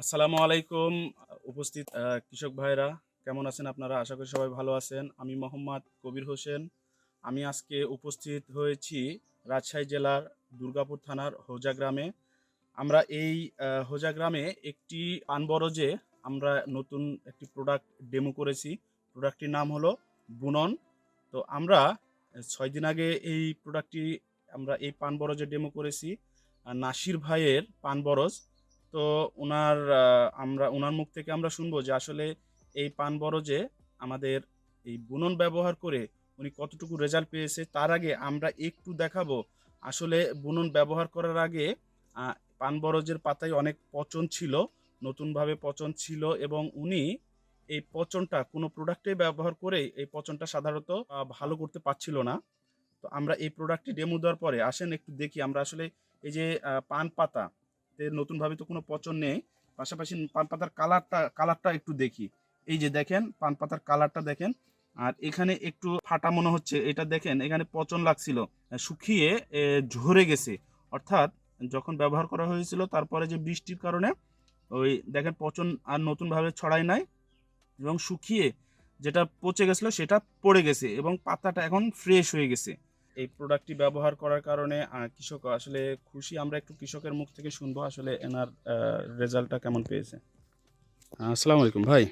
আসসালামু আলাইকুম, উপস্থিত কৃষক ভাইরা। কেমন আছেন আপনারা? আশা করি সবাই ভালো আছেন। আমি মোহাম্মদ কবির হোসেন। আমি আজকে উপস্থিত হয়েছি রাজশাহী জেলার দুর্গাপুর থানার হোজা গ্রামে। আমরা এই হোজা গ্রামে একটি আনবরজে আমরা নতুন একটি প্রোডাক্ট ডেমো করেছি। প্রোডাক্টটির নাম হলো বুনন। তো আমরা ছয় দিন আগে এই প্রোডাক্টটি আমরা এই পান বরজে ডেমো করেছি নাসির ভাইয়ের পান বরজ তো ওনার আমরা ওনার মুখ থেকে আমরা শুনব যে আসলে এই পান বরজে আমাদের এই বুনন ব্যবহার করে উনি কতটুকু রেজাল্ট পেয়েছে। তার আগে আমরা একটু দেখাবো আসলে বুনন ব্যবহার করার আগে পান বরজের পাতায় অনেক পচন ছিল, নতুনভাবে পচন ছিল এবং উনি এই পচনটা কোনো প্রোডাক্টে ব্যবহার করে এই পচনটা সাধারণত ভালো করতে পারছিল না। তো আমরা এই প্রোডাক্টটি ডেমো দেওয়ার পরে আসেন, একটু দেখি আমরা আসলে এই যে পান পাতা নতুনভাবে তো কোনো পচন নেই। পাশাপাশি পান পাতার কালারটা কালারটা একটু দেখি। এই যে দেখেন, পান পাতার কালারটা দেখেন। আর এখানে একটু ফাটা মনে হচ্ছে, এটা দেখেন, এখানে পচন লাগছিল। শুকিয়ে ঝরে গেছে। অর্থাৎ যখন ব্যবহার করা হয়েছিল, তারপরে যে বৃষ্টির কারণে ওই দেখেন পচন আর নতুনভাবে ছড়ায় নাই এবং শুকিয়ে যেটা পচে গেছিল, সেটা পড়ে গেছে এবং পাতাটা এখন ফ্রেশ হয়ে গেছে। এই প্রোডাক্টটি ব্যবহার করার কারণে কৃষক আসলে খুশি। আমরা একটু কৃষকের মুখ থেকে শুনব আসলে এনার রেজাল্টটা কেমন পেয়েছে। আসসালামু আলাইকুম ভাই।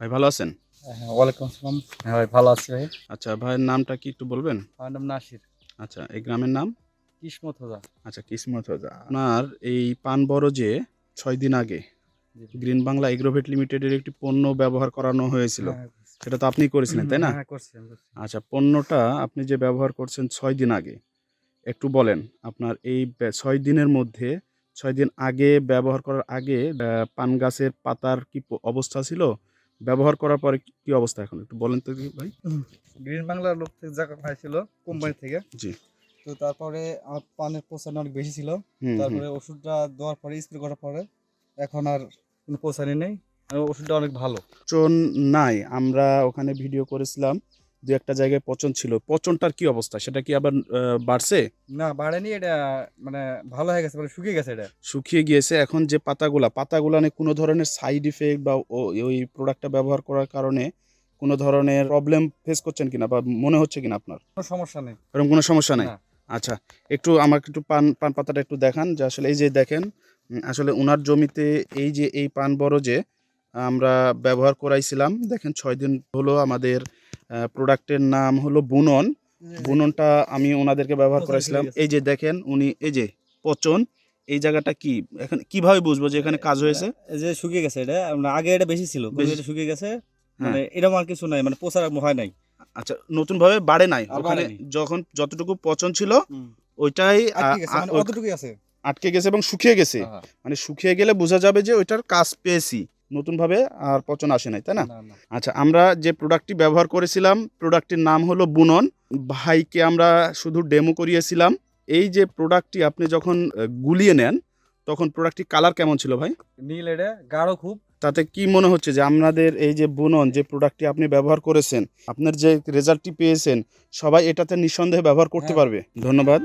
ভাই ভালো আছেন? হ্যাঁ ওয়ালাইকুম আসসালাম। হ্যাঁ ভাই ভালো আছি ভাই। আচ্ছা ভাইয়ের নামটা কি একটু বলবেন? আমার নাম নাসির। আচ্ছা এই গ্রামের নাম? কিসমত হোদা আচ্ছা কিসমত হজা। আপনার এই পান বরজে ছয় দিন আগে গ্রিন বাংলা এগ্রোভেট লিমিটেডের একটি পণ্য ব্যবহার করানো হয়েছিল হ্যাঁ, সেটা তো আপনি করেছিলেন তাই না? হ্যাঁ আচ্ছা পণ্যটা আপনি যে ব্যবহার করছেন ছয় দিন আগে একটু বলেন আপনার এই ছয় দিনের মধ্যে ছয় দিন আগে ব্যবহার করার আগে পান গাছের পাতার কি অবস্থা ছিল? ব্যবহার করার পরে কি- অবস্থা এখন? একটু বলেন তো ভাই। গ্রিন বাংলার লোক থেকে জায়গা পাইছিল কোম্পানি থেকে। জি। তো তারপরে আমার পানের পোষানো অনেক বেশি ছিল। তারপরে ওষুধটা দেওয়ার পরে স্প্রে করার পরে এখন আর কোনো পোষানি নেই। ওষুধটা অনেক ভালো। পচন নাই আমরা ওখানে ভিডিও করেছিলাম দু একটা জায়গায় পচন ছিল। পচনটার কি অবস্থা? সেটা কি আবার বাড়ছে? না বাড়েনি এটা মানে ভালো হয়ে গেছে মানে শুকিয়ে গেছে এটা। শুকিয়ে গিয়েছে এখন যে পাতাগুলা পাতাগুলা নিয়ে কোনো ধরনের সাইড ইফেক্ট বা ওই প্রোডাক্টটা ব্যবহার করার কারণে কোনো ধরনের প্রবলেম ফেস করছেন কিনা বা মনে হচ্ছে কিনা আপনার? কোনো সমস্যা নেই। এরকম কোনো সমস্যা নেই? আচ্ছা একটু আমাকে একটু পান পান পাতাটা একটু দেখান যে আসলে এই যে দেখেন আসলে ওনার জমিতে এই যে এই পান বরজে আমরা ব্যবহার করাইছিলাম। দেখেন ছয় দিন হলো আমাদের প্রোডাক্টের নাম হলো বুনন। বুননটা আমি ওনাদেরকে ব্যবহার পচন করেছিলাম এই যে দেখেন উনি এই যে পচন এই জায়গাটা কি? এখন কীভাবে বুঝব যে এখানে কাজ হয়েছে? এই যে শুকিয়ে গেছে এটা মানে আগে এটা বেশি ছিল এটা শুকিয়ে গেছে হ্যাঁ। মানে এরকম আর কিছু নাই মানে পোষার হয় নাই। আচ্ছা নতুন ভাবে বাড়ে নাই? ওখানে যখন যতটুকু পচন ছিল ওইটাই আটকে গেছে আ- মানে ওই- অতটুকুই আছে। আটকে গেছে এবং শুকিয়ে গেছে। মানে শুকিয়ে গেলে বোঝা যাবে যে ওইটার কাজ পেয়েছি। নতুনভাবে আর পচন আসে নাই তাই না। আচ্ছা আমরা যে প্রোডাক্টটি ব্যবহার করেছিলাম প্রোডাক্টটির নাম হলো বুনন। ভাইকে আমরা শুধু ডেমো করিয়েছিলাম। এই যে প্রোডাক্টটি আপনি যখন গুলিয়ে নেন তখন প্রোডাক্টটির কালার কেমন ছিল ভাই? নীল এটা গাঢ় খুব। তাতে কি মনে হচ্ছে যে আপনাদের এই যে বুনন যে প্রোডাক্টটি আপনি ব্যবহার করেছেন আপনার যে রেজাল্টটি পেয়েছেন সবাই এটাতে নিঃসন্দেহে ব্যবহার করতে হ্যাঁ। পারবে? ধন্যবাদ।